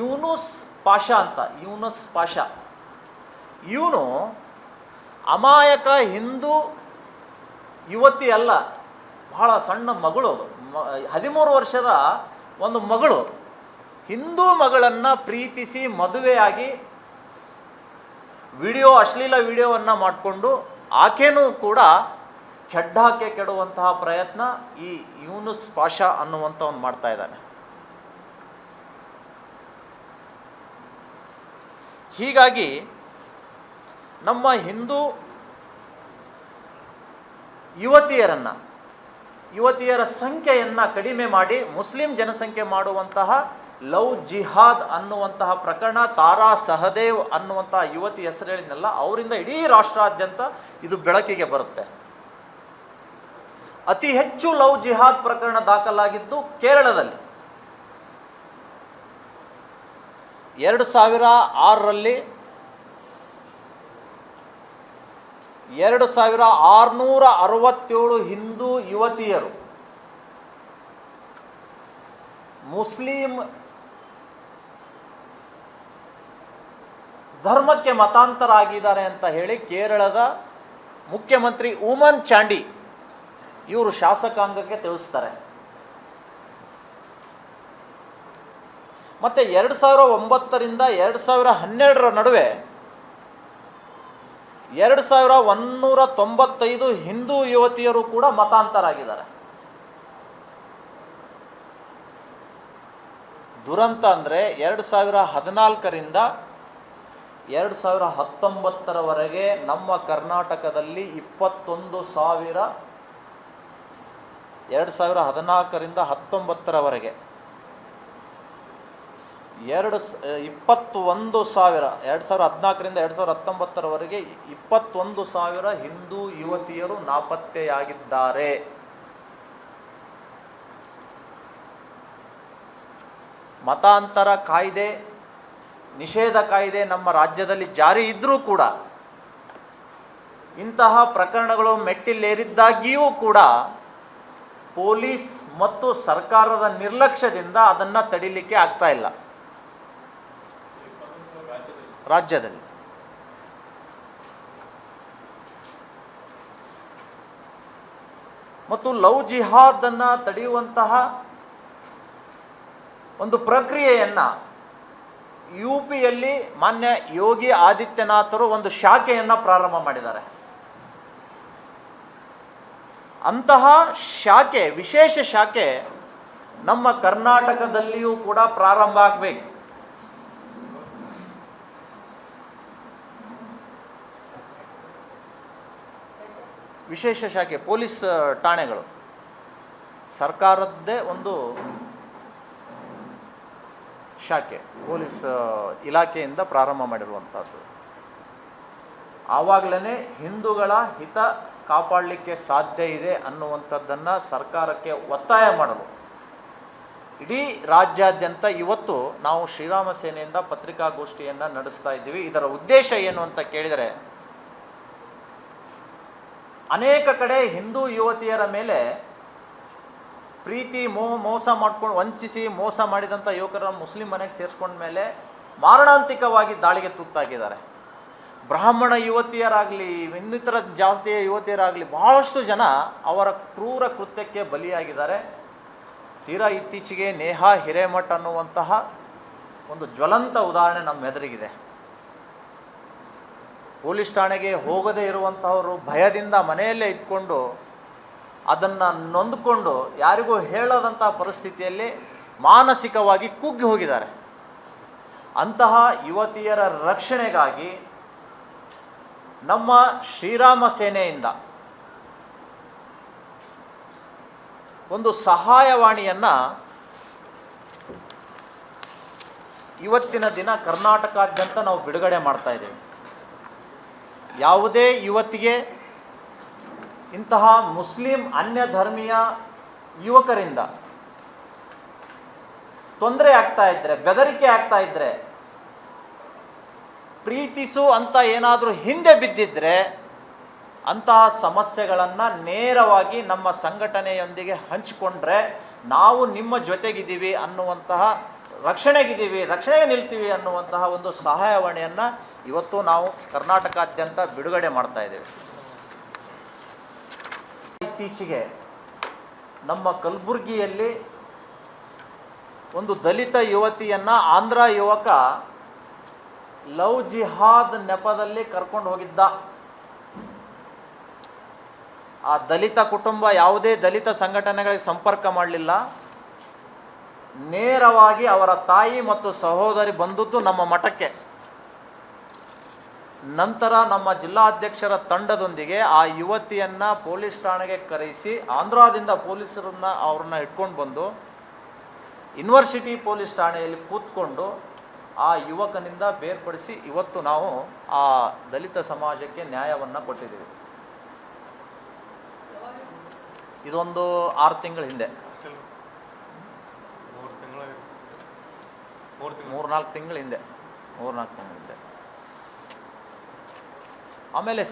ಯೂನುಸ್ ಪಾಷ ಅಂತ, ಯೂನುಸ್ ಪಾಷ. ಇವನು ಅಮಾಯಕ ಹಿಂದೂ ಯುವತಿ ಅಲ್ಲ, ಬಹಳ ಸಣ್ಣ ಮಗಳು ಹದಿಮೂರು ವರ್ಷದ ಒಂದು ಮಗಳು. ಹಿಂದೂ ಮಗಳನ್ನು ಪ್ರೀತಿಸಿ ಮದುವೆಯಾಗಿ ವಿಡಿಯೋ, ಅಶ್ಲೀಲ ವಿಡಿಯೋವನ್ನು ಮಾಡಿಕೊಂಡು ಆಕೆನೂ ಕೂಡ ಕೆಡ್ಡಾಕೆ ಕೆಡುವಂತಹ ಪ್ರಯತ್ನ ಈ ಯೂನುಸ್ ಪಾಷಾ ಅನ್ನುವಂಥವನು ಮಾಡ್ತಾ ಇದ್ದಾನೆ. ಹೀಗಾಗಿ ನಮ್ಮ ಹಿಂದೂ ಯುವತಿಯರನ್ನು, ಯುವತಿಯರ ಸಂಖ್ಯೆಯನ್ನು ಕಡಿಮೆ ಮಾಡಿ, ಮುಸ್ಲಿಂ ಜನಸಂಖ್ಯೆ ಮಾಡುವಂತಹ ಲವ್ ಜಿಹಾದ್ ಅನ್ನುವಂತಹ ಪ್ರಕರಣ, ತಾರಾ ಸಹದೇವ್ ಅನ್ನುವಂತಹ ಯುವತಿ ಹೆಸರು ಹೇಳಿದ್ನಲ್ಲ, ಅವರಿಂದ ಇಡೀ ರಾಷ್ಟ್ರಾದ್ಯಂತ ಇದು ಬೆಳಕಿಗೆ ಬರುತ್ತೆ. ಅತಿ ಹೆಚ್ಚು ಲವ್ ಜಿಹಾದ್ ಪ್ರಕರಣ ದಾಖಲಾಗಿದ್ದು ಕೇರಳದಲ್ಲಿ. ಎರಡು ಸಾವಿರ ಆರರಲ್ಲಿ ಎರಡು ಸಾವಿರ ಆರುನೂರ ಅರವತ್ತೇಳು ಹಿಂದೂ ಯುವತಿಯರು, ಮುಸ್ಲಿಂ ಧರ್ಮಕ್ಕೆ ಮತಾಂತರ ಆಗಿದ್ದಾರೆ ಅಂತ ಹೇಳಿ ಕೇರಳದ ಮುಖ್ಯಮಂತ್ರಿ ಉಮನ್ ಚಾಂಡಿ ಇವರು ಶಾಸಕಾಂಗಕ್ಕೆ ತಿಳಿಸ್ತಾರೆ. ಮತ್ತು ಎರಡು ಸಾವಿರ ಒಂಬತ್ತರಿಂದ ಎರಡು ಸಾವಿರ ಹನ್ನೆರಡರ ನಡುವೆ ಎರಡು ಸಾವಿರ ಒನ್ನೂರ ತೊಂಬತ್ತೈದು ಹಿಂದೂ ಯುವತಿಯರು ಕೂಡ ಮತಾಂತರಾಗಿದ್ದಾರೆ. ದುರಂತ ಅಂದರೆ ಎರಡು ಸಾವಿರ ಹದಿನಾಲ್ಕರಿಂದ ಎರಡು ಸಾವಿರ ಹತ್ತೊಂಬತ್ತರವರೆಗೆ ನಮ್ಮ ಕರ್ನಾಟಕದಲ್ಲಿ ಇಪ್ಪತ್ತೊಂದು ಸಾವಿರ ಎರಡು ಸಾವಿರ ಹದಿನಾಲ್ಕರಿಂದ ಹತ್ತೊಂಬತ್ತರವರೆಗೆ ಎರಡು ಸ ಇಪ್ಪತ್ತು ಒಂದು ಸಾವಿರ, ಎರಡು ಸಾವಿರ ಹದಿನಾಲ್ಕರಿಂದ ಎರಡು ಸಾವಿರ ಹತ್ತೊಂಬತ್ತರವರೆಗೆ ಇಪ್ಪತ್ತೊಂದು ಸಾವಿರ ಹಿಂದೂ ಯುವತಿಯರು ನಾಪತ್ತೆಯಾಗಿದ್ದಾರೆ. ಮತಾಂತರ ಕಾಯ್ದೆ, ನಿಷೇಧ ಕಾಯ್ದೆ ನಮ್ಮ ರಾಜ್ಯದಲ್ಲಿ ಜಾರಿ ಇದ್ದರೂ ಕೂಡ, ಇಂತಹ ಪ್ರಕರಣಗಳು ಮೆಟ್ಟಿಲೇರಿದ್ದಾಗಿಯೂ ಕೂಡ ಪೊಲೀಸ್ ಮತ್ತು ಸರ್ಕಾರದ ನಿರ್ಲಕ್ಷ್ಯದಿಂದ ಅದನ್ನು ತಡಿಲಿಕ್ಕೆ ಆಗ್ತಾ ಇಲ್ಲ. ರಾಜ್ಯದಲ್ಲಿ. ಮತ್ತು ಲವ್ ಜಿಹಾದನ್ನು ತಡೆಯುವಂತಹ ಒಂದು ಪ್ರಕ್ರಿಯೆಯನ್ನು ಯು ಪಿಯಲ್ಲಿ ಮಾನ್ಯ ಯೋಗಿ ಆದಿತ್ಯನಾಥರು ಒಂದು ಶಾಖೆಯನ್ನು ಪ್ರಾರಂಭ ಮಾಡಿದ್ದಾರೆ. ಅಂತಹ ಶಾಖೆ, ವಿಶೇಷ ಶಾಖೆ ನಮ್ಮ ಕರ್ನಾಟಕದಲ್ಲಿಯೂ ಕೂಡ ಪ್ರಾರಂಭ ಆಗಬೇಕು. ವಿಶೇಷ ಶಾಖೆ, ಪೊಲೀಸ್ ಠಾಣೆಗಳು. ಸರ್ಕಾರದ್ದೇ ಒಂದು ಶಾಖೆ, ಪೊಲೀಸ್ ಇಲಾಖೆಯಿಂದ ಪ್ರಾರಂಭ ಮಾಡಿರುವಂಥದ್ದು. ಆವಾಗಲೇ ಹಿಂದೂಗಳ ಹಿತ ಕಾಪಾಡಲಿಕ್ಕೆ ಸಾಧ್ಯ ಇದೆ ಅನ್ನುವಂಥದ್ದನ್ನು ಸರ್ಕಾರಕ್ಕೆ ಒತ್ತಾಯ ಮಾಡಲು. ಇಡೀ ರಾಜ್ಯಾದ್ಯಂತ ಇವತ್ತು ನಾವು ಶ್ರೀರಾಮ ಸೇನೆಯಿಂದ ಪತ್ರಿಕಾಗೋಷ್ಠಿಯನ್ನು ನಡೆಸ್ತಾ ಇದ್ದೀವಿ. ಇದರ ಉದ್ದೇಶ ಏನು ಅಂತ ಕೇಳಿದರೆ ಅನೇಕ ಕಡೆ ಹಿಂದೂ ಯುವತಿಯರ ಮೇಲೆ ಪ್ರೀತಿ ಮೋ ಮೋಸ ಮಾಡ್ಕೊಂಡು ವಂಚಿಸಿ ಮೋಸ ಮಾಡಿದಂಥ ಯುವಕರ ಮುಸ್ಲಿಂ ಮನೆಗೆ ಸೇರಿಸ್ಕೊಂಡ ಮೇಲೆ ಮಾರಣಾಂತಿಕವಾಗಿ ದಾಳಿಗೆ ತುತ್ತಾಗಿದ್ದಾರೆ. ಬ್ರಾಹ್ಮಣ ಯುವತಿಯರಾಗಲಿ, ಇನ್ನಿತರ ಜಾಸ್ತಿಯ ಯುವತಿಯರಾಗಲಿ ಬಹಳಷ್ಟು ಜನ ಅವರ ಕ್ರೂರ ಕೃತ್ಯಕ್ಕೆ ಬಲಿಯಾಗಿದ್ದಾರೆ. ತೀರಾ ಇತ್ತೀಚೆಗೆ ನೇಹಾ ಹಿರೇಮಠ್ ಅನ್ನುವಂತಹ ಒಂದು ಜ್ವಲಂತ ಉದಾಹರಣೆ ನಮ್ಮ ಎದುರಿಗಿದೆ. ಪೊಲೀಸ್ ಠಾಣೆಗೆ ಹೋಗದೇ ಇರುವಂಥವರು ಭಯದಿಂದ ಮನೆಯಲ್ಲೇ ಇದ್ಕೊಂಡು ಅದನ್ನು ನೊಂದ್ಕೊಂಡು ಯಾರಿಗೂ ಹೇಳದಂಥ ಪರಿಸ್ಥಿತಿಯಲ್ಲಿ ಮಾನಸಿಕವಾಗಿ ಕುಗ್ಗಿ ಹೋಗಿದ್ದಾರೆ. ಅಂತಹ ಯುವತಿಯರ ರಕ್ಷಣೆಗಾಗಿ ನಮ್ಮ ಶ್ರೀರಾಮ ಸೇನೆಯಿಂದ ಒಂದು ಸಹಾಯವಾಣಿಯನ್ನು ಇವತ್ತಿನ ದಿನ ಕರ್ನಾಟಕಾದ್ಯಂತ ನಾವು ಬಿಡುಗಡೆ ಮಾಡ್ತಾ ಇದ್ದೇವೆ. ಯಾವುದೇ ಯುವತಿಗೆ ಇಂತಹ ಮುಸ್ಲಿಂ ಅನ್ಯ ಧರ್ಮೀಯ ಯುವಕರಿಂದ ತೊಂದರೆ ಆಗ್ತಾ ಇದ್ದರೆ ಬೆದರಿಕೆ ಆಗ್ತಾ ಇದ್ದರೆ ಪ್ರೀತಿಸು ಅಂತ ಏನಾದರೂ ಹಿಂದೆ ಬಿದ್ದಿದ್ರೆ ಅಂತಹ ಸಮಸ್ಯೆಗಳನ್ನು ನೇರವಾಗಿ ನಮ್ಮ ಸಂಘಟನೆಯೊಂದಿಗೆ ಹಂಚಿಕೊಂಡ್ರೆ ನಾವು ನಿಮ್ಮ ಜೊತೆಗಿದ್ದೀವಿ ಅನ್ನುವಂತಹ ರಕ್ಷಣೆಗಿದ್ದೀವಿ, ರಕ್ಷಣೆಗೆ ನಿಲ್ತೀವಿ ಅನ್ನುವಂತಹ ಒಂದು ಸಹಾಯವಾಣಿಯನ್ನು ಇವತ್ತು ನಾವು ಕರ್ನಾಟಕಾದ್ಯಂತ ಬಿಡುಗಡೆ ಮಾಡ್ತಾ ಇದ್ದೇವೆ. ಇತ್ತೀಚೆಗೆ ನಮ್ಮ ಕಲಬುರಗಿಯಲ್ಲಿ ಒಂದು ದಲಿತ ಯುವತಿಯನ್ನು ಆಂಧ್ರ ಯುವಕ ಲವ್ ಜಿಹಾದ್ ನೆಪದಲ್ಲಿ ಕರ್ಕೊಂಡು ಹೋಗಿದ್ದ. ಆ ದಲಿತ ಕುಟುಂಬ ಯಾವುದೇ ದಲಿತ ಸಂಘಟನೆಗಳಿಗೆ ಸಂಪರ್ಕ ಮಾಡಲಿಲ್ಲ. ನೇರವಾಗಿ ಅವರ ತಾಯಿ ಮತ್ತು ಸಹೋದರಿ ಬಂದದ್ದು ನಮ್ಮ ಮಠಕ್ಕೆ. ನಂತರ ನಮ್ಮ ಜಿಲ್ಲಾಧ್ಯಕ್ಷರ ತಂಡದೊಂದಿಗೆ ಆ ಯುವತಿಯನ್ನು ಪೊಲೀಸ್ ಠಾಣೆಗೆ ಕರೆಸಿ ಆಂಧ್ರದಿಂದ ಪೊಲೀಸರನ್ನ ಅವ್ರನ್ನ ಇಟ್ಕೊಂಡು ಬಂದು ಯೂನಿವರ್ಸಿಟಿ ಪೊಲೀಸ್ ಠಾಣೆಯಲ್ಲಿ ಕೂತ್ಕೊಂಡು ಆ ಯುವಕನಿಂದ ಬೇರ್ಪಡಿಸಿ ಇವತ್ತು ನಾವು ಆ ದಲಿತ ಸಮಾಜಕ್ಕೆ ನ್ಯಾಯವನ್ನು ಕೊಟ್ಟಿದ್ದೀವಿ. ಇದೊಂದು ಆರು ತಿಂಗಳ ಹಿಂದೆ ಮೂರು ತಿಂಗಳ ಮೂರು ನಾಲ್ಕು ತಿಂಗಳ ಹಿಂದೆ ಮೂರು ನಾಲ್ಕು ತಿಂಗಳ ಹಿಂದೆ. ಆಮೇಲೆ